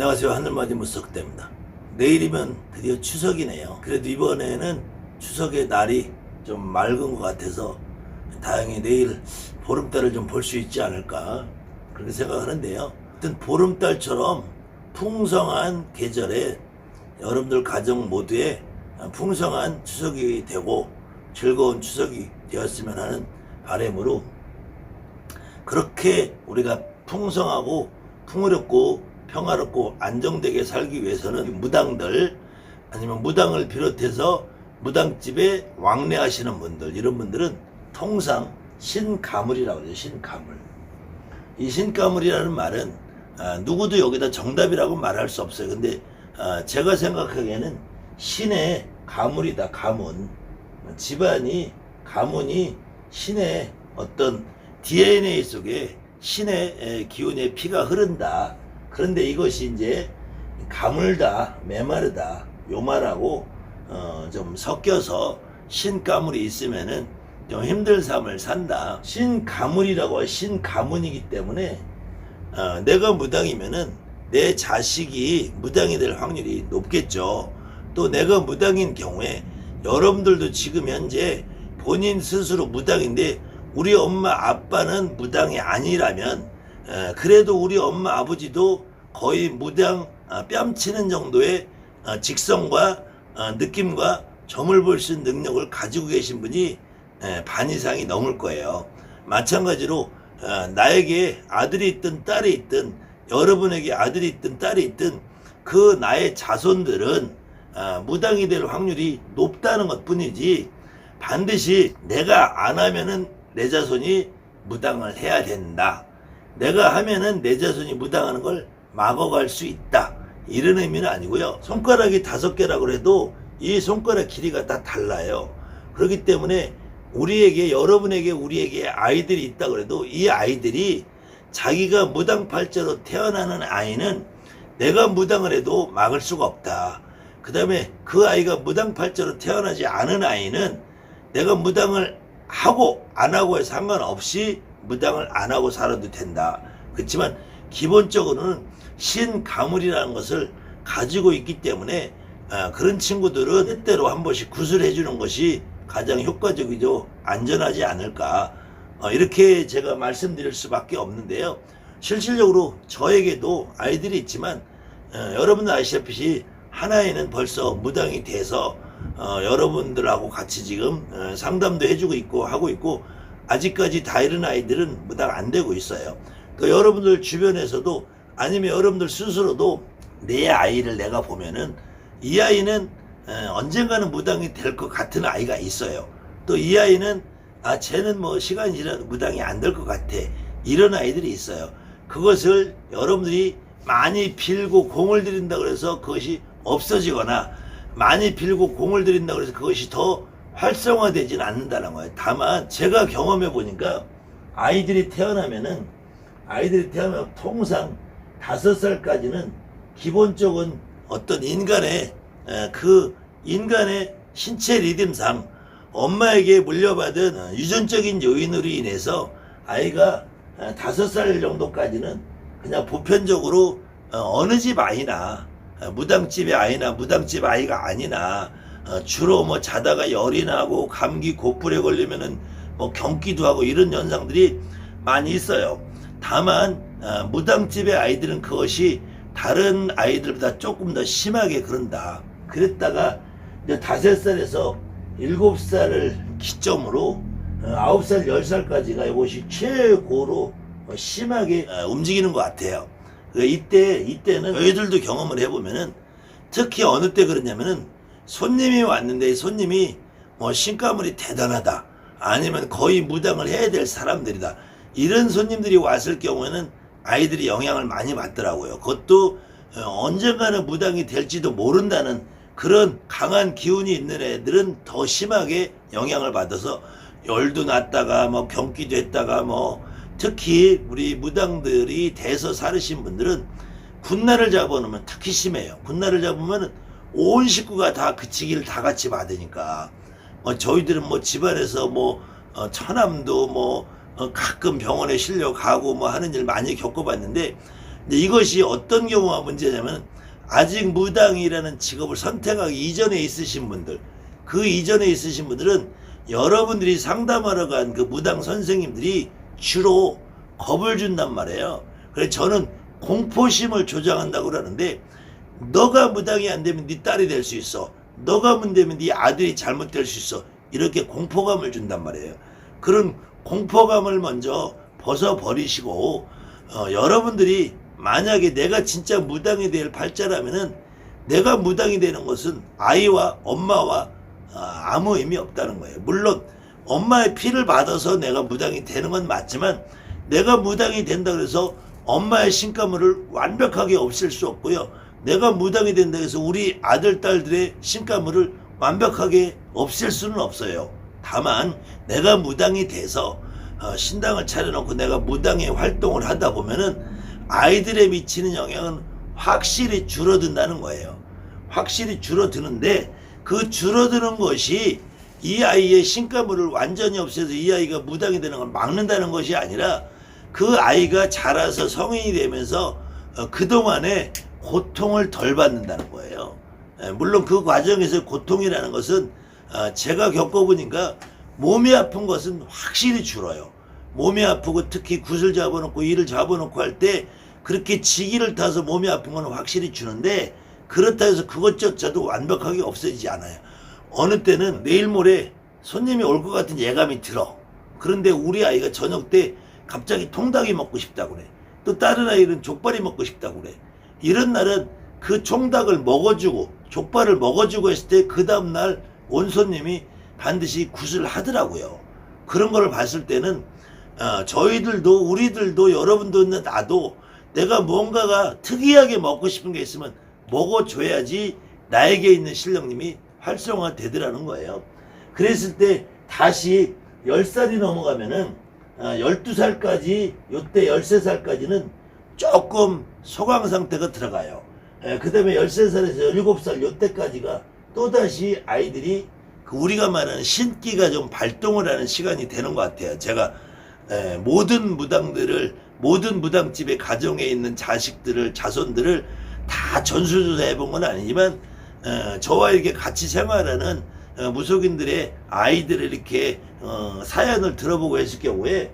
안녕하세요. 하늘맞이 무석대입니다. 내일이면 드디어 추석이네요. 그래도 이번에는 추석의 날이 좀 맑은 것 같아서 다행히 내일 보름달을 좀 볼 수 있지 않을까 그렇게 생각하는데요. 하여튼 보름달처럼 풍성한 계절에 여러분들 가정 모두에 풍성한 추석이 되고 즐거운 추석이 되었으면 하는 바람으로 그렇게 우리가 풍성하고 풍요롭고 평화롭고 안정되게 살기 위해서는 무당들 아니면 무당을 비롯해서 무당집에 왕래하시는 분들 이런 분들은 통상 신가물이라고 그래요 신가물. 이 신가물이라는 말은 아, 누구도 여기다 정답이라고 말할 수 없어요. 근데 아, 제가 생각하기에는 신의 가물이다 가문. 집안이 가문이 신의 어떤 DNA 속에 신의 에, 기운의 피가 흐른다. 그런데 이것이 이제 가물다, 메마르다, 요말하고 어, 좀 섞여서 신가물이 있으면은 좀 힘든 삶을 산다. 신가물이라고 신가문이기 때문에 어, 내가 무당이면은 내 자식이 무당이 될 확률이 높겠죠. 또 내가 무당인 경우에 여러분들도 지금 현재 본인 스스로 무당인데 우리 엄마 아빠는 무당이 아니라면 에, 그래도 우리 엄마 아버지도 거의 무당 아, 뺨치는 정도의 어, 직성과 어, 느낌과 점을 볼 수 있는 능력을 가지고 계신 분이 에, 반 이상이 넘을 거예요. 마찬가지로 어, 나에게 아들이 있든 딸이 있든 여러분에게 아들이 있든 딸이 있든 그 나의 자손들은 아, 무당이 될 확률이 높다는 것 뿐이지 반드시 내가 안 하면은 내 자손이 무당을 해야 된다. 내가 하면은 내 자손이 무당하는 걸 막아갈 수 있다. 이런 의미는 아니고요. 손가락이 다섯 개라고 해도 이 손가락 길이가 다 달라요. 그렇기 때문에 우리에게 여러분에게 우리에게 아이들이 있다 그래도 이 아이들이 자기가 무당팔자로 태어나는 아이는 내가 무당을 해도 막을 수가 없다. 그 다음에 그 아이가 무당팔자로 태어나지 않은 아이는 내가 무당을 하고 안 하고에 상관없이 무당을 안 하고 살아도 된다. 그렇지만 기본적으로는 신가물이라는 것을 가지고 있기 때문에 아, 그런 친구들은 때때로 한 번씩 구슬해 주는 것이 가장 효과적이죠. 안전하지 않을까. 어, 이렇게 제가 말씀드릴 수밖에 없는데요. 실질적으로 저에게도 아이들이 있지만 어, 여러분들 아시다시피 하나에는 벌써 무당이 돼서 어, 여러분들하고 같이 지금 어, 상담도 해주고 있고 하고 있고 아직까지 다 이른 아이들은 무당 안 되고 있어요. 그 여러분들 주변에서도 아니면 여러분들 스스로도 내 아이를 내가 보면은 이 아이는 어, 언젠가는 무당이 될 것 같은 아이가 있어요. 또 이 아이는 아 쟤는 뭐 시간이 지나도 무당이 안 될 것 같아 이런 아이들이 있어요. 그것을 여러분들이 많이 빌고 공을 들인다 그래서 그것이 없어지거나 많이 빌고 공을 들인다 그래서 그것이 더 활성화되지는 않는다는 거예요. 다만 제가 경험해 보니까 아이들이 태어나면은 아이들이 태어나면 통상 다섯 살까지는 기본적인 어떤 인간의 에, 그 인간의 신체 리듬상 엄마에게 물려받은 어, 유전적인 요인으로 인해서 아이가 어, 다섯 살 정도까지는 그냥 보편적으로 어, 어느 집 아이나 어, 무당집의 아이나 무당집 아이가 아니나 어, 주로 뭐 자다가 열이 나고 감기 곧불에 걸리면은 뭐 경기도 하고 이런 현상들이 많이 있어요. 다만 어, 무당집의 아이들은 그것이 다른 아이들보다 조금 더 심하게 그런다. 그랬다가 이제 다섯 살에서 일곱 살을 기점으로 어, 아홉 살, 열 살까지가 이것이 최고로 어, 심하게 어, 움직이는 것 같아요. 그 이때 이때는 저희들도 경험을 해보면은 특히 어느 때 그러냐면은 손님이 왔는데 이 손님이 뭐 신가물이 대단하다 아니면 거의 무당을 해야 될 사람들이다 이런 손님들이 왔을 경우에는 아이들이 영향을 많이 받더라고요. 그것도 어, 언젠가는 무당이 될지도 모른다는 그런 강한 기운이 있는 애들은 더 심하게 영향을 받아서 열도 났다가 뭐 경기도 했다가 뭐 특히 우리 무당들이 돼서 살으신 분들은 군날을 잡아놓으면 특히 심해요. 군날을 잡으면 온 식구가 다 그치기를 다 같이 받으니까 어, 저희들은 뭐 집안에서 뭐 어, 처남도 뭐 어, 가끔 병원에 실려 가고 뭐 하는 일 많이 겪어봤는데 이것이 어떤 경우가 문제냐면 아직 무당이라는 직업을 선택하기 이전에 있으신 분들 그 이전에 있으신 분들은 여러분들이 상담하러 간 그 무당 선생님들이 주로 겁을 준단 말이에요. 그래서 저는 공포심을 조장한다고 그러는데 너가 무당이 안 되면 네 딸이 될 수 있어. 너가 문 되면 네 아들이 잘못될 수 있어. 이렇게 공포감을 준단 말이에요. 그런 공포감을 먼저 벗어버리시고 어, 여러분들이 만약에 내가 진짜 무당이 될 팔자라면은 내가 무당이 되는 것은 아이와 엄마와 아, 아무 의미 없다는 거예요. 물론 엄마의 피를 받아서 내가 무당이 되는 건 맞지만 내가 무당이 된다 그래서 엄마의 신가물을 완벽하게 없앨 수 없고요. 내가 무당이 된다 해서 우리 아들 딸들의 신가물을 완벽하게 없앨 수는 없어요. 다만 내가 무당이 돼서 어, 신당을 차려놓고 내가 무당의 활동을 하다 보면은 아이들에 미치는 영향은 확실히 줄어든다는 거예요. 확실히 줄어드는데 그 줄어드는 것이 이 아이의 신가물을 완전히 없애서 이 아이가 무당이 되는 걸 막는다는 것이 아니라 그 아이가 자라서 성인이 되면서 어, 그동안에 고통을 덜 받는다는 거예요. 예, 물론 그 과정에서 고통이라는 것은 어, 제가 겪어보니까 몸이 아픈 것은 확실히 줄어요. 몸이 아프고 특히 굿을 잡아놓고 이를 잡아놓고 할 때 그렇게 지기를 타서 몸이 아픈 건 확실히 주는데 그렇다 해서 그것조차도 완벽하게 없어지지 않아요. 어느 때는 내일 모레 손님이 올 것 같은 예감이 들어. 그런데 우리 아이가 저녁 때 갑자기 통닭이 먹고 싶다고 그래. 또 다른 아이는 족발이 먹고 싶다고 그래. 이런 날은 그 총닭을 먹어주고 족발을 먹어주고 했을 때 그 다음날 온 손님이 반드시 굿을 하더라고요. 그런 걸 봤을 때는 어, 저희들도 우리들도 여러분도 나도 내가 뭔가가 특이하게 먹고 싶은 게 있으면 먹어줘야지 나에게 있는 실력님이 활성화 되더라는 거예요. 그랬을 때 다시 10살이 넘어가면은 어, 12살까지 요때 13살까지는 조금 소강 상태가 들어가요. 그 다음에 13살에서 17살 요때까지가 또다시 아이들이 그 우리가 말하는 신기가 좀 발동을 하는 시간이 되는 것 같아요. 제가 에, 모든 무당들을 모든 무당집의 가정에 있는 자식들을 자손들을 다 전수조사 해 본 건 아니지만 어, 저와 이렇게 같이 생활하는 어, 무속인들의 아이들을 이렇게 어, 사연을 들어보고 했을 경우에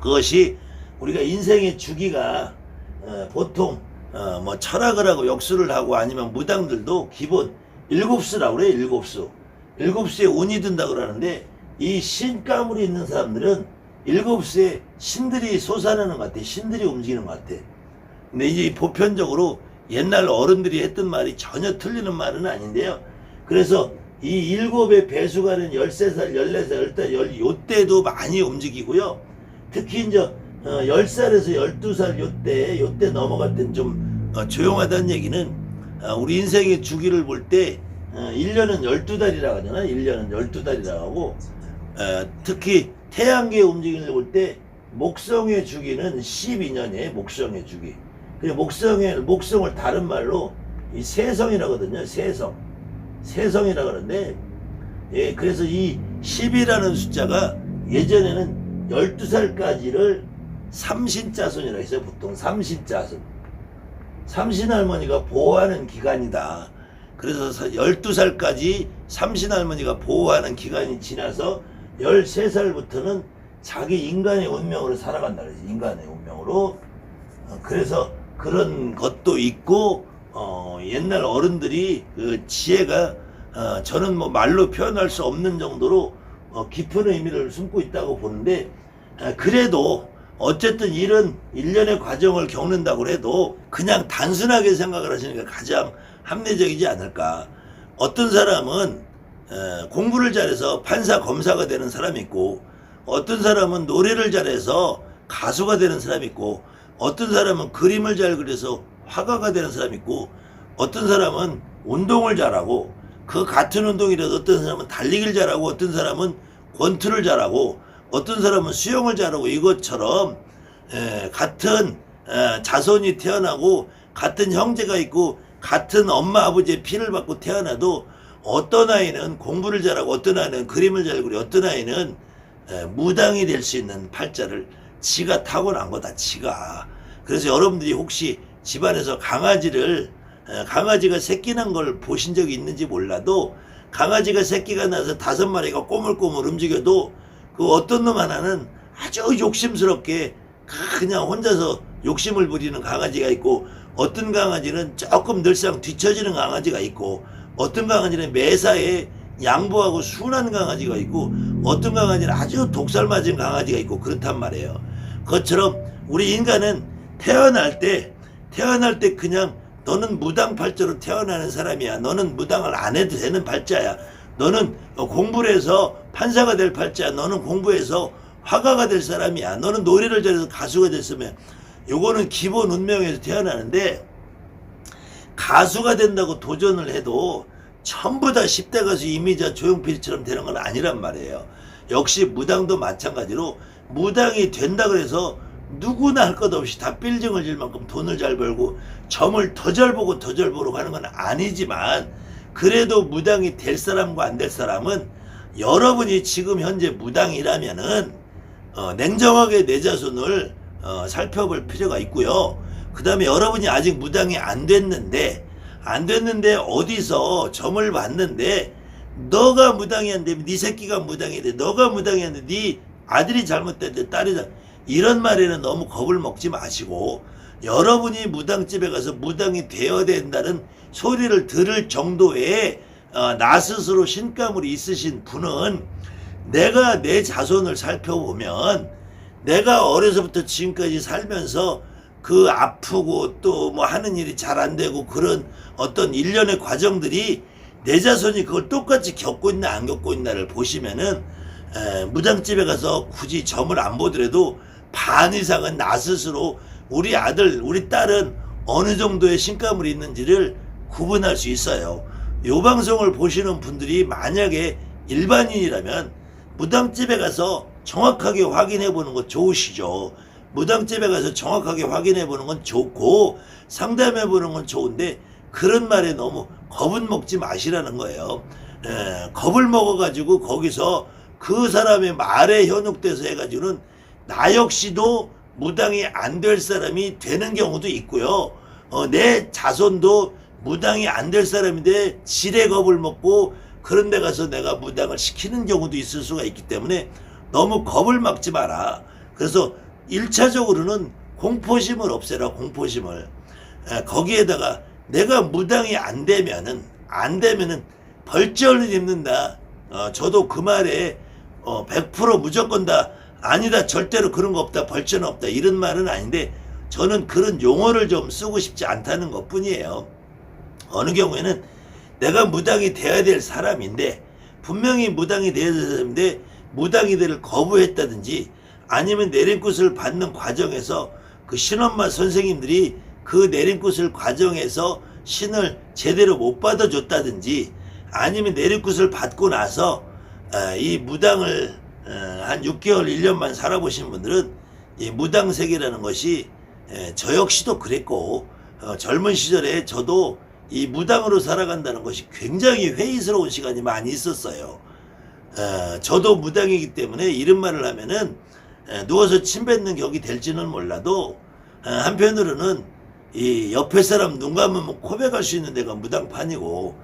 그것이 우리가 인생의 주기가 어, 보통 어, 뭐 철학을 하고 역수를 하고 아니면 무당들도 기본 일곱 수라고 그래요 일곱 수. 일곱 수에 운이 든다 그러는데 이 신가물이 있는 사람들은 일곱 수에 신들이 솟아나는 것 같아 신들이 움직이는 것 같아. 근데 이제 보편적으로 옛날 어른들이 했던 말이 전혀 틀리는 말은 아닌데요. 그래서 이 일곱의 배수가 는 13살, 14살, 일단 열, 요때도 많이 움직이고요. 특히 이제 어, 10살에서 12살 요때, 요때 넘어갈 땐좀 어, 조용하다는 얘기는 어, 우리 인생의 주기를 볼때 어, 1년은 12달이라고 하잖아. 1년은 12달이라고 하고 어, 특히 태양계의 움직임을 볼 때 목성의 주기는 12년이에요. 목성의 주기. 그리고 목성의 목성을 다른 말로 이 세성이라거든요. 세성. 세성이라 그러는데 예 그래서 이 10이라는 숫자가 예전에는 12살까지를 삼신자손이라 했어요 보통 삼신자손 삼신할머니가 보호하는 기간이다. 그래서 12살까지 삼신할머니가 보호하는 기간이 지나서 13살부터는 자기 인간의 운명으로 살아간다 그래서 인간의 운명으로. 어, 그래서 그런 것도 있고 어, 옛날 어른들이 그 지혜가 어, 저는 뭐 말로 표현할 수 없는 정도로 어, 깊은 의미를 숨고 있다고 보는데 아, 그래도 어쨌든 이런 일련의 과정을 겪는다고 해도 그냥 단순하게 생각을 하시는 게 가장 합리적이지 않을까. 어떤 사람은 에, 공부를 잘해서 판사 검사가 되는 사람이 있고 어떤 사람은 노래를 잘해서 가수가 되는 사람이 있고 어떤 사람은 그림을 잘 그려서 화가가 되는 사람이 있고 어떤 사람은 운동을 잘하고 그 같은 운동이라도 어떤 사람은 달리기를 잘하고 어떤 사람은 권투를 잘하고 어떤 사람은 수영을 잘하고 이것처럼 에, 같은 에, 자손이 태어나고 같은 형제가 있고 같은 엄마 아버지의 피를 받고 태어나도 어떤 아이는 공부를 잘하고 어떤 아이는 그림을 잘 그리고 어떤 아이는 에, 무당이 될 수 있는 팔자를 지가 타고난 거다 지가. 그래서 여러분들이 혹시 집안에서 강아지를 에, 강아지가 새끼 난 걸 보신 적이 있는지 몰라도 강아지가 새끼가 나서 다섯 마리가 꼬물꼬물 움직여도 그 어떤 놈 하나는 아주 욕심스럽게 그냥 혼자서 욕심을 부리는 강아지가 있고 어떤 강아지는 조금 늘상 뒤처지는 강아지가 있고 어떤 강아지는 매사에 양보하고 순한 강아지가 있고 어떤 강아지는 아주 독살 맞은 강아지가 있고 그렇단 말이에요. 그것처럼 우리 인간은 태어날 때 태어날 때 그냥 너는 무당 팔자로 태어나는 사람이야. 너는 무당을 안 해도 되는 팔자야. 너는 공부를 해서 판사가 될 팔자야. 너는 공부해서 화가가 될 사람이야. 너는 노래를 잘해서 가수가 됐으면 요거는 기본 운명에서 태어나는데 가수가 된다고 도전을 해도 전부 다 10대 가수 이미자 조용필처럼 되는 건 아니란 말이에요. 역시 무당도 마찬가지로 무당이 된다 그래서 누구나 할 것 없이 다 빌딩을 질 만큼 돈을 잘 벌고 점을 더 잘 보고 더 잘 보러 가는 건 아니지만 그래도 무당이 될 사람과 안 될 사람은 여러분이 지금 현재 무당이라면은 어, 냉정하게 내 자손을 어, 살펴볼 필요가 있고요. 그 다음에 여러분이 아직 무당이 안 됐는데 안 됐는데 어디서 점을 봤는데 너가 무당이 안 되면 네 새끼가 무당이 돼. 너가 무당이 안 돼. 네 아들이 잘못됐는데 딸이 잘 이런 말에는 너무 겁을 먹지 마시고 여러분이 무당집에 가서 무당이 되어야 된다는 소리를 들을 정도의 어, 나 스스로 신감을 있으신 분은 내가 내 자손을 살펴보면 내가 어려서부터 지금까지 살면서 그 아프고 또 뭐 하는 일이 잘 안 되고 그런 어떤 일련의 과정들이 내 자손이 그걸 똑같이 겪고 있나 안 겪고 있나를 보시면은 에, 무당집에 가서 굳이 점을 안 보더라도 반 이상은 나 스스로 우리 아들 우리 딸은 어느 정도의 신감을 있는지를 구분할 수 있어요. 요 방송을 보시는 분들이 만약에 일반인이라면 무당집에 가서 정확하게 확인해 보는 거 좋으시죠. 무당집에 가서 정확하게 확인해 보는 건 좋고 상담해 보는 건 좋은데 그런 말에 너무 겁은 먹지 마시라는 거예요. 에, 겁을 먹어가지고 거기서 그 사람의 말에 현혹돼서 해가지고는 나 역시도 무당이 안 될 사람이 되는 경우도 있고요. 어, 내 자손도 무당이 안 될 사람인데 지레 겁을 먹고 그런 데 가서 내가 무당을 시키는 경우도 있을 수가 있기 때문에 너무 겁을 먹지 마라. 그래서 1차적으로는 공포심을 없애라, 공포심을. 에, 거기에다가 내가 무당이 안 되면은, 안 되면은 벌전을 입는다. 어, 저도 그 말에 어, 100% 무조건 다 아니다, 절대로 그런 거 없다, 벌전 없다, 이런 말은 아닌데 저는 그런 용어를 좀 쓰고 싶지 않다는 것 뿐이에요. 어느 경우에는 내가 무당이 돼야 될 사람인데 분명히 무당이 돼야 될 사람인데 무당이 되를 거부했다든지 아니면 내림굿을 받는 과정에서 그 신엄마 선생님들이 그 내림굿을 과정에서 신을 제대로 못 받아줬다든지 아니면 내림굿을 받고 나서 아, 이 무당을 어, 한 6개월 1년만 살아보신 분들은 이 무당세계라는 것이 에, 저 역시도 그랬고 어, 젊은 시절에 저도 이 무당으로 살아간다는 것이 굉장히 회의스러운 시간이 많이 있었어요. 어, 저도 무당이기 때문에 이런 말을 하면은 에, 누워서 침 뱉는 격이 될지는 몰라도 어, 한편으로는 이 옆에 사람 눈 감으면 고백할 수 있는 데가 무당판이고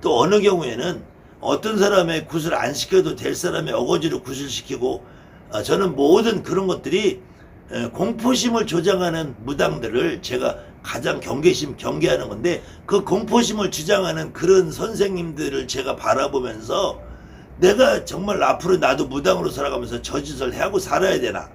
또 어느 경우에는 어떤 사람의 굿을 안 시켜도 될 사람의 어거지로 굿을 시키고 어, 저는 모든 그런 것들이 에, 공포심을 조장하는 무당들을 제가 가장 경계심 경계하는 건데 그 공포심을 주장하는 그런 선생님들을 제가 바라보면서 내가 정말 앞으로 나도 무당으로 살아가면서 저 짓을 하고 살아야 되나?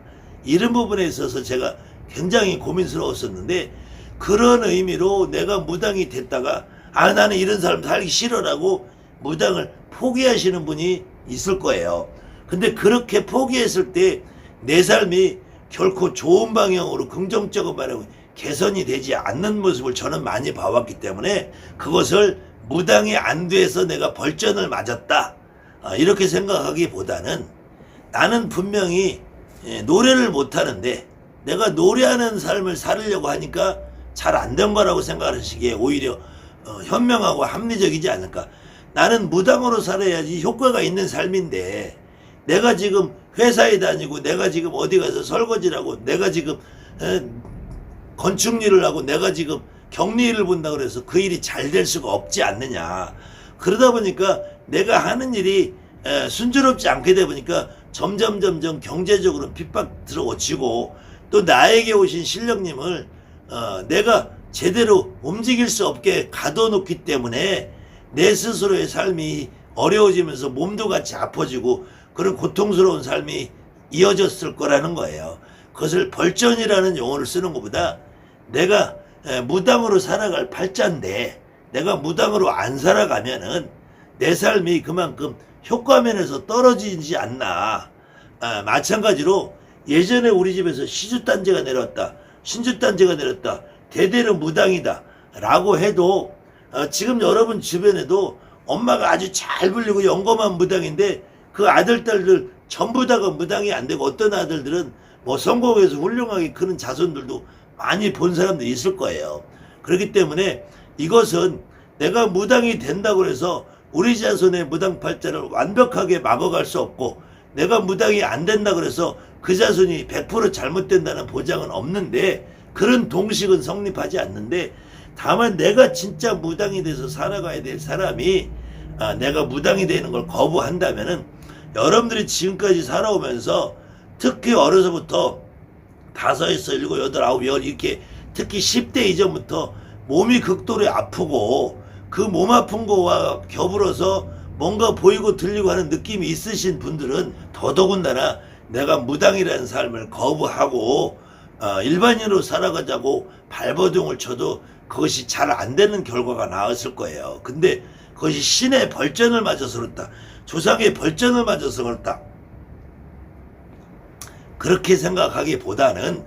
이런 부분에 있어서 제가 굉장히 고민스러웠었는데 그런 의미로 내가 무당이 됐다가 아 나는 이런 사람 살기 싫어라고 무당을 포기하시는 분이 있을 거예요. 근데 그렇게 포기했을 때 내 삶이 결코 좋은 방향으로 긍정적인 방향으로 개선이 되지 않는 모습을 저는 많이 봐왔기 때문에 그것을 무당이 안 돼서 내가 벌전을 맞았다. 아, 이렇게 생각하기보다는 나는 분명히 예, 노래를 못하는데 내가 노래하는 삶을 살으려고 하니까 잘 안 된 거라고 생각하는 시기에 오히려 어, 현명하고 합리적이지 않을까. 나는 무당으로 살아야지 효과가 있는 삶인데 내가 지금 회사에 다니고 내가 지금 어디 가서 설거지라고 내가 지금 에, 건축 일을 하고 내가 지금 격리 일을 본다 그래서 그 일이 잘 될 수가 없지 않느냐. 그러다 보니까 내가 하는 일이 에, 순조롭지 않게 되다 보니까 점점 점점 경제적으로 핍박 들어오치고 또 나에게 오신 신령님을 어, 내가 제대로 움직일 수 없게 가둬놓기 때문에 내 스스로의 삶이 어려워지면서 몸도 같이 아파지고 그런 고통스러운 삶이 이어졌을 거라는 거예요. 그것을 벌전이라는 용어를 쓰는 것보다 내가 에, 무당으로 살아갈 팔자인데 내가 무당으로 안 살아가면은 내 삶이 그만큼 효과면에서 떨어지지 않나. 아, 마찬가지로 예전에 우리 집에서 시주단제가 내렸다. 신주단제가 내렸다. 대대로 무당이다. 라고 해도 어, 지금 여러분 주변에도 엄마가 아주 잘 불리고 영검한 무당인데 그 아들, 딸들 전부 다가 무당이 안 되고 어떤 아들들은 뭐 성공해서 훌륭하게 크는 자손들도 많이 본 사람들이 있을 거예요. 그렇기 때문에 이것은 내가 무당이 된다고 해서 우리 자손의 무당 팔자를 완벽하게 막아갈 수 없고 내가 무당이 안 된다 그래서 그 자손이 100% 잘못된다는 보장은 없는데 그런 동식은 성립하지 않는데 다만 내가 진짜 무당이 돼서 살아가야 될 사람이 아, 내가 무당이 되는 걸 거부한다면은 여러분들이 지금까지 살아오면서 특히 어려서부터 다섯에서 일곱, 여덟, 아홉, 열 이렇게 특히 10대 이전부터 몸이 극도로 아프고 그 몸 아픈 거와 겹으로서 뭔가 보이고 들리고 하는 느낌이 있으신 분들은 더더군다나 내가 무당이라는 삶을 거부하고 어, 일반인으로 살아가자고 발버둥을 쳐도 그것이 잘 안 되는 결과가 나왔을 거예요. 근데 그것이 신의 벌전을 맞아서 그렇다. 조상의 벌전을 맞아서 그렇다. 그렇게 생각하기보다는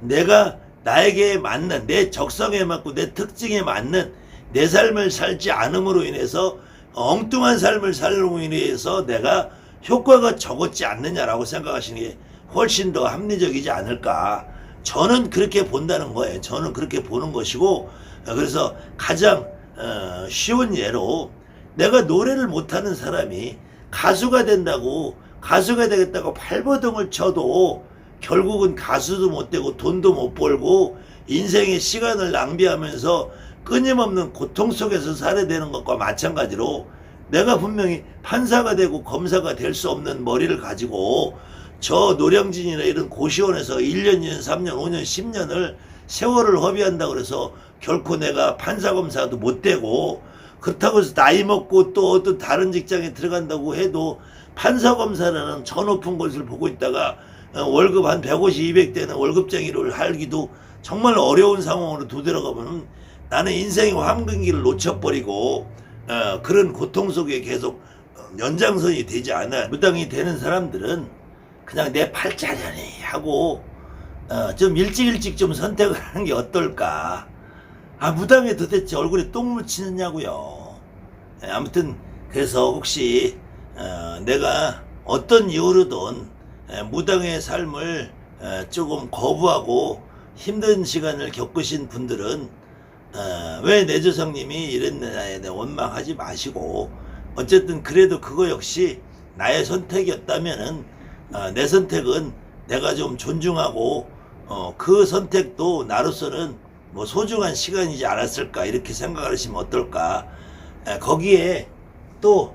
내가 나에게 맞는 내 적성에 맞고 내 특징에 맞는 내 삶을 살지 않음으로 인해서 엉뚱한 삶을 살므로 인해서 내가 효과가 적었지 않느냐라고 생각하시는 게 훨씬 더 합리적이지 않을까. 저는 그렇게 본다는 거예요. 저는 그렇게 보는 것이고 어, 그래서 가장 어, 쉬운 예로 내가 노래를 못하는 사람이 가수가 된다고 가수가 되겠다고 발버둥을 쳐도 결국은 가수도 못 되고 돈도 못 벌고 인생의 시간을 낭비하면서 끊임없는 고통 속에서 살아야 되는 것과 마찬가지로 내가 분명히 판사가 되고 검사가 될 수 없는 머리를 가지고 저 노량진이나 이런 고시원에서 1년, 2년, 3년, 5년, 10년을 세월을 허비한다 그래서 결코 내가 판사 검사도 못 되고 그렇다고 해서 나이 먹고 또 어떤 다른 직장에 들어간다고 해도 판사 검사라는 저 높은 곳을 보고 있다가 어, 월급 한 150, 200대는 월급쟁이를 할기도 정말 어려운 상황으로 도달아가면 나는 인생의 황금기를 놓쳐버리고 어, 그런 고통 속에 계속 어, 연장선이 되지 않아. 무당이 되는 사람들은 그냥 내 팔자려니 하고 어, 좀 일찍 일찍 좀 선택을 하는 게 어떨까? 아 무당에 도대체 얼굴에 똥 묻히느냐고요. 예, 아무튼 그래서 혹시 어, 내가 어떤 이유로든 에, 무당의 삶을 에, 조금 거부하고 힘든 시간을 겪으신 분들은 어, 왜 내조상님이 이랬느냐에 대해 원망하지 마시고 어쨌든 그래도 그거 역시 나의 선택이었다면은 어, 내 선택은 내가 좀 존중하고 어, 그 선택도 나로서는 뭐 소중한 시간이지 않았을까 이렇게 생각하시면 어떨까? 에, 거기에 또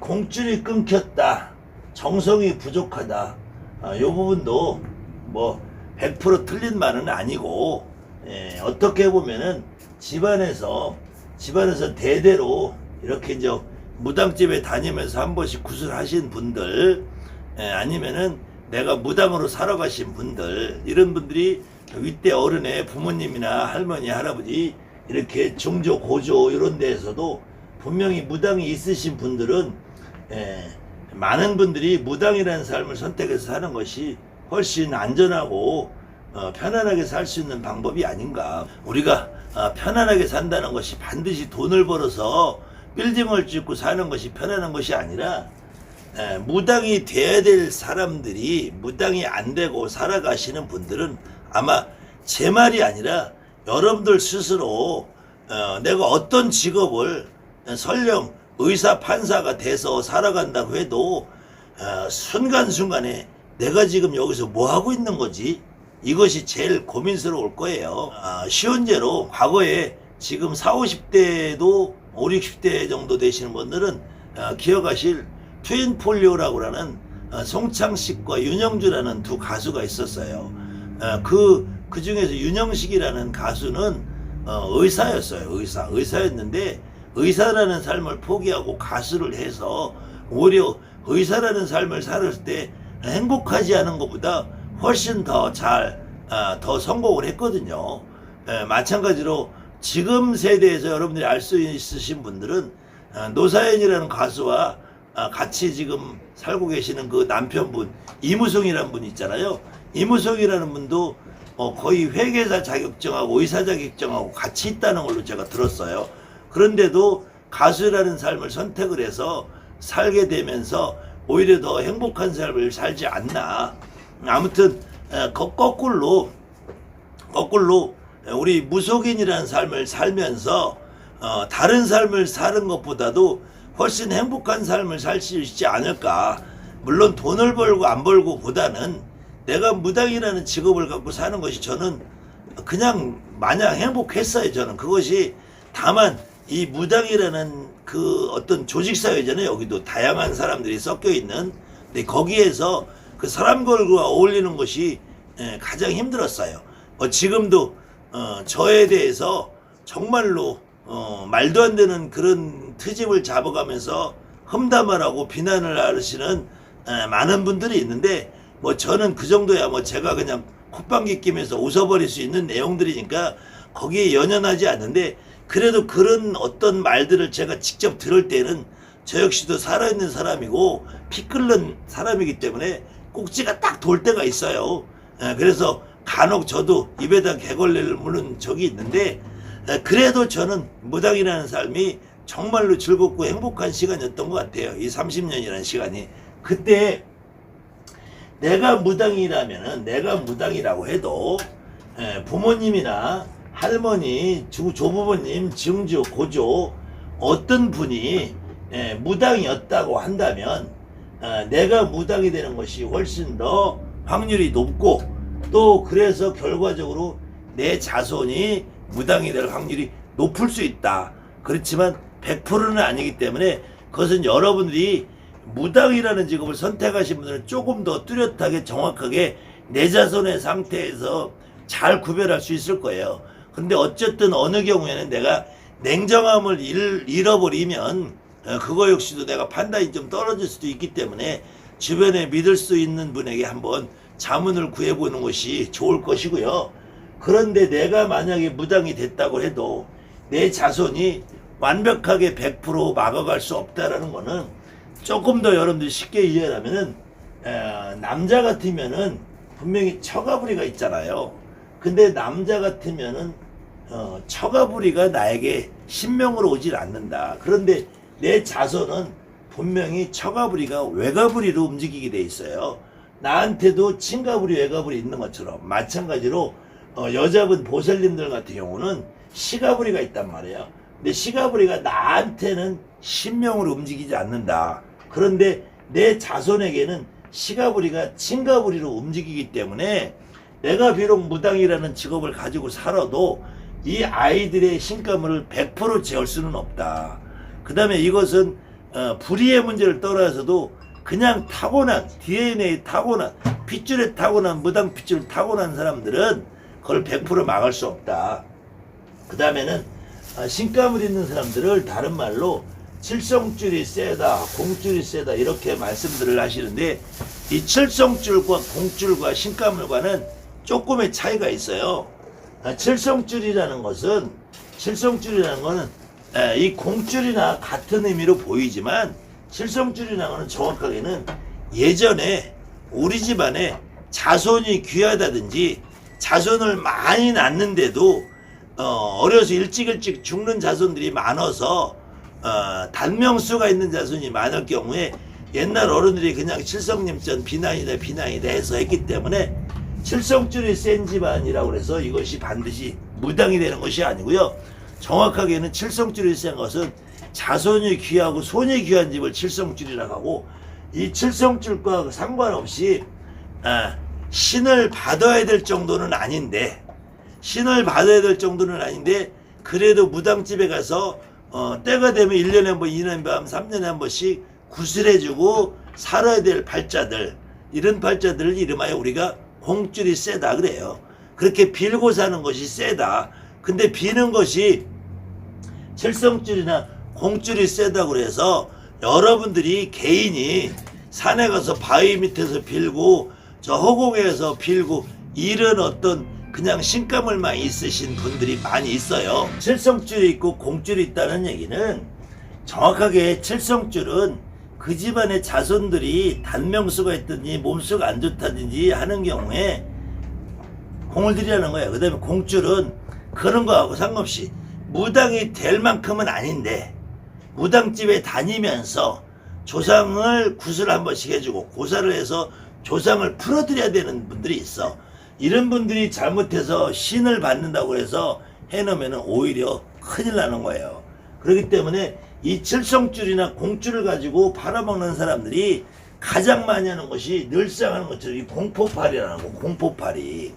공줄이 끊겼다 정성이 부족하다 아, 요 부분도 뭐 100% 틀린 말은 아니고 예, 어떻게 보면은 집안에서 집안에서 대대로 이렇게 이제 무당집에 다니면서 한 번씩 구슬하신 분들 예, 아니면은 내가 무당으로 살아가신 분들 이런 분들이 윗대 어른의 부모님이나 할머니 할아버지 이렇게 중조 고조 이런 데에서도 분명히 무당이 있으신 분들은 예, 많은 분들이 무당이라는 삶을 선택해서 사는 것이 훨씬 안전하고 어, 편안하게 살 수 있는 방법이 아닌가. 우리가 어, 편안하게 산다는 것이 반드시 돈을 벌어서 빌딩을 짓고 사는 것이 편안한 것이 아니라 에, 무당이 돼야 될 사람들이 무당이 안 되고 살아가시는 분들은 아마 제 말이 아니라 여러분들 스스로 어, 내가 어떤 직업을 설령 의사 판사가 돼서 살아간다고 해도 어, 순간순간에 내가 지금 여기서 뭐 하고 있는 거지? 이것이 제일 고민스러울 거예요. 아, 예로 과거에 지금 4, 50대도 5, 60대 정도 되시는 분들은 아, 기억하실 트윈폴리오라고 하는 아, 송창식과 윤영주라는 두 가수가 있었어요. 아, 그, 그 중에서 윤영식이라는 가수는 어, 의사였어요. 의사. 의사였는데 의사라는 삶을 포기하고 가수를 해서 오히려 의사라는 삶을 살을 때 행복하지 않은 것보다 훨씬 더 잘, 아, 더 성공을 했거든요. 에, 마찬가지로 지금 세대에서 여러분들이 알 수 있으신 분들은 아, 노사연이라는 가수와 아, 같이 지금 살고 계시는 그 남편분 이무송이라는 분 있잖아요. 이무송이라는 분도 어, 거의 회계사 자격증하고 의사 자격증하고 같이 있다는 걸로 제가 들었어요. 그런데도 가수라는 삶을 선택을 해서 살게 되면서 오히려 더 행복한 삶을 살지 않나. 아무튼 거꾸로 거꾸로 우리 무속인이라는 삶을 살면서 어, 다른 삶을 사는 것보다도 훨씬 행복한 삶을 살 수 있지 않을까. 물론 돈을 벌고 안 벌고 보다는 내가 무당이라는 직업을 갖고 사는 것이 저는 그냥 마냥 행복했어요. 저는 그것이 다만 이 무당이라는 그 어떤 조직사회잖아요. 여기도 다양한 사람들이 섞여 있는. 근데 거기에서 그 사람들과 어울리는 것이 예, 가장 힘들었어요. 어, 지금도 어, 저에 대해서 정말로 어, 말도 안 되는 그런 트집을 잡아가면서 험담을 비난을 하시는 에, 많은 분들이 있는데 뭐 저는 그 정도야 뭐 제가 그냥 콧방귀 끼면서 웃어버릴 수 있는 내용들이니까 거기에 연연하지 않는데 그래도 그런 어떤 말들을 제가 직접 들을 때는 저 역시도 살아있는 사람이고 피 끓는 사람이기 때문에 꼭지가 딱 돌 때가 있어요. 에, 그래서 간혹 저도 입에다 개걸레를 무는 적이 있는데 에, 그래도 저는 무당이라는 삶이 정말로 즐겁고 행복한 시간이었던 것 같아요. 이 30년이라는 시간이. 그때 내가 무당이라면은 내가 무당이라고 해도 에, 부모님이나 할머니, 주, 조부모님, 증조, 고조 어떤 분이 에, 무당이었다고 한다면 어, 내가 무당이 되는 것이 훨씬 더 확률이 높고 또 그래서 결과적으로 내 자손이 무당이 될 확률이 높을 수 있다. 그렇지만 100%는 아니기 때문에 그것은 여러분들이 무당이라는 직업을 선택하신 분들은 조금 더 뚜렷하게 정확하게 내 자손의 상태에서 잘 구별할 수 있을 거예요. 근데 어쨌든 어느 경우에는 내가 냉정함을 잃, 잃어버리면 어, 그거 역시도 내가 판단이 좀 떨어질 수도 있기 때문에 주변에 믿을 수 있는 분에게 한번 자문을 구해보는 것이 좋을 것이고요. 그런데 내가 만약에 무당이 됐다고 해도 내 자손이 완벽하게 100% 막아갈 수 없다라는 거는 조금 더 여러분들이 쉽게 이해하면은 에, 남자 같으면은 분명히 처가부리가 있잖아요. 근데 남자 같으면은 어, 처가부리가 나에게 신명으로 오질 않는다. 그런데 내 자손은 분명히 처가부리가 외가부리로 움직이게 돼 있어요. 나한테도 친가부리, 외가부리 있는 것처럼 마찬가지로 어, 여자분 보살님들 같은 경우는 시가부리가 있단 말이에요. 근데 시가부리가 나한테는 신명으로 움직이지 않는다. 그런데 내 자손에게는 시가부리가 친가부리로 움직이기 때문에 내가 비록 무당이라는 직업을 가지고 살아도 이 아이들의 신가물을 100% 재울 수는 없다. 그 다음에 이것은 어, 불의의 문제를 떠나서도 그냥 타고난 DNA 타고난 핏줄에 타고난 무당 핏줄 타고난 사람들은 그걸 100% 막을 수 없다. 그 다음에는 아, 신감을 있는 사람들을 다른 말로 칠성줄이 세다, 공줄이 세다 이렇게 말씀들을 하시는데 이 칠성줄과 공줄과 신가물과는 조금의 차이가 있어요. 아, 칠성줄이라는 것은 칠성줄이라는 것은 에, 이 공줄이나 같은 의미로 보이지만 칠성줄이라는 것은 정확하게는 예전에 우리 집안에 자손이 귀하다든지 자손을 많이 낳는데도 어, 어려서 일찍 일찍 죽는 자손들이 많아서 어, 단명수가 있는 자손이 많을 경우에 옛날 어른들이 그냥 칠성님전 비난이다 비난이다 해서 했기 때문에 칠성줄이 센 집안이라고 해서 이것이 반드시 무당이 되는 것이 아니고요. 정확하게는 칠성줄이 센 것은 자손이 귀하고 손이 귀한 집을 칠성줄이라고 하고 이 칠성줄과 상관없이 아, 신을 받아야 될 정도는 아닌데 신을 받아야 될 정도는 아닌데 그래도 무당집에 가서 어, 때가 되면 1년에 한 번, 2년에 한 번, 3년에 한 번씩 구슬해주고 살아야 될 팔자들 이런 팔자들을 이름하여 우리가 공줄이 세다 그래요. 그렇게 빌고 사는 것이 세다. 근데 비는 것이 칠성줄이나 공줄이 세다고 그래서 여러분들이 개인이 산에 가서 바위 밑에서 빌고 저 허공에서 빌고 이런 어떤 그냥 많이 있으신 분들이 많이 있어요. 칠성줄이 있고 공줄이 있다는 얘기는 정확하게 칠성줄은 그 집안의 자손들이 단명수가 있든지 몸수가 안 좋다든지 하는 경우에 공을 들이라는 거예요. 그 다음에 공줄은 그런 거하고 상관없이 무당이 될 만큼은 아닌데 무당집에 다니면서 조상을 구슬 한 번씩 해주고 고사를 해서 조상을 풀어드려야 되는 분들이 있어. 이런 분들이 잘못해서 신을 받는다고 해서 해놓으면 오히려 큰일 나는 거예요. 그렇기 때문에 이 칠성줄이나 공줄을 가지고 팔아먹는 사람들이 가장 많이 하는 것이 늘상 하는 것처럼 이 공포팔이라는 거, 공포팔이.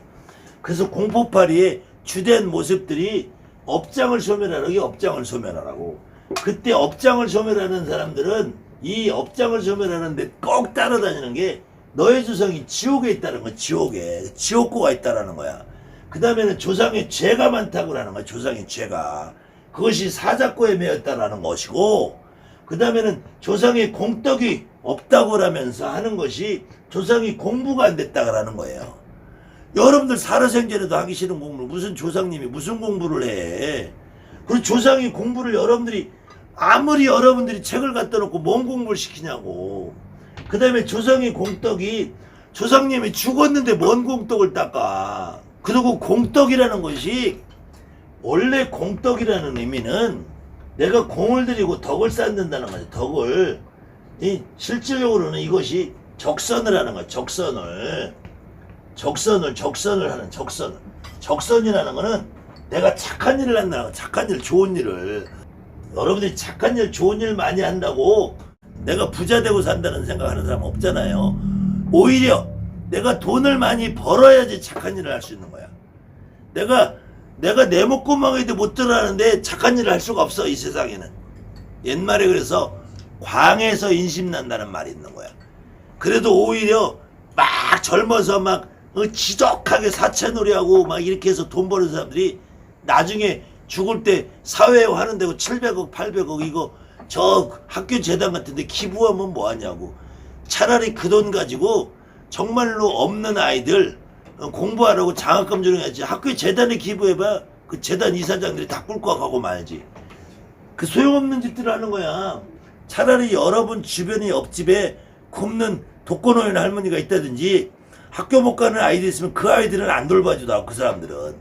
그래서 공포팔이의 주된 모습들이 업장을 소멸하라고 이 업장을 소멸하라고 그때 업장을 소멸하는 사람들은 이 업장을 소멸하는데 꼭 따라다니는 게 너의 조상이 지옥에 있다는 거야 지옥에 지옥고가 있다라는 거야 그 다음에는 조상의 죄가 많다고 하는 거야 조상의 죄가 그것이 사자고에 매였다라는 것이고 그 다음에는 조상의 공덕이 없다고 하면서 하는 것이 조상이 공부가 안 됐다라는 거예요 여러분들 살아생전에도 하기 싫은 공부를 무슨 조상님이 무슨 공부를 해. 그리고 조상이 공부를 여러분들이 아무리 여러분들이 책을 갖다 놓고 뭔 공부를 시키냐고. 그 다음에 조상의 공덕이 조상님이 죽었는데 뭔 공덕을 닦아. 그리고 공덕이라는 것이 원래 공덕이라는 의미는 내가 공을 들이고 덕을 쌓는다는 거지. 덕을. 이 실질적으로는 이것이 적선을 하는 거야. 적선을. 적선을 적선을 하는 적선 적선이라는 거는 내가 착한 일을 한다는 거 착한 일 좋은 일을 여러분들이 착한 일 좋은 일 많이 한다고 내가 부자 되고 산다는 생각하는 사람 없잖아요. 오히려 내가 돈을 많이 벌어야지 착한 일을 할 수 있는 거야. 내가 내가 내 목구멍에도 못 들어가는데 착한 일을 할 수가 없어 이 세상에는. 옛말에 그래서 광에서 인심 난다는 말이 있는 거야. 그래도 오히려 막 젊어서 막 어, 지독하게 사채놀이하고 막 이렇게 해서 돈 버는 사람들이 나중에 죽을 때 사회화 하는 데고 700억, 800억 이거 저 학교 재단 같은데 기부하면 뭐하냐고. 차라리 그 돈 가지고 정말로 없는 아이들 어, 공부하라고 장학금 주는 야지 학교 재단에 기부해봐. 그 재단 이사장들이 다 꿀꺽 하고 말지. 그 소용없는 짓들을 하는 거야. 차라리 여러분 주변의 옆집에 굶는 독거노인 할머니가 있다든지 학교 못 가는 아이들 있으면 그 아이들은 안 돌봐주도 않고 그 사람들은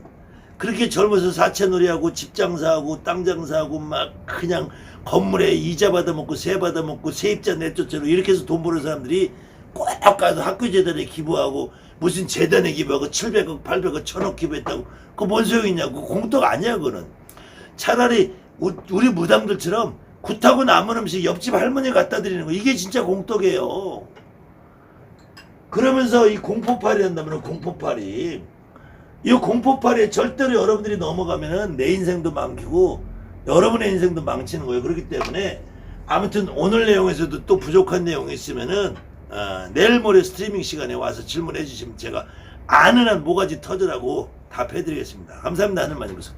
그렇게 젊어서 사채놀이하고 집 장사하고 땅 장사하고 막 그냥 건물에 이자 받아먹고 세 받아먹고 세입자 내쫓자로 이렇게 해서 돈 버는 사람들이 꼭 가서 학교 재단에 기부하고 무슨 재단에 기부하고 700억 800억 1000억 기부했다고. 그거 뭔 소용이냐고. 공덕 아니야 그거는. 차라리 우- 우리 무당들처럼 굿하고 남은 음식 옆집 할머니 갖다 드리는 거. 이게 진짜 공덕이에요. 그러면서 이 공포팔이 한다면 공포팔이 이 공포팔에 절대로 여러분들이 넘어가면은 내 인생도 망치고 여러분의 인생도 망치는 거예요. 그렇기 때문에 아무튼 오늘 내용에서도 또 부족한 내용이 있으면은 어, 내일 모레 스트리밍 시간에 와서 질문해 주시면 제가 아는 한 모가지 터져라고 답해 드리겠습니다. 감사합니다. 하늘 많이 보세요.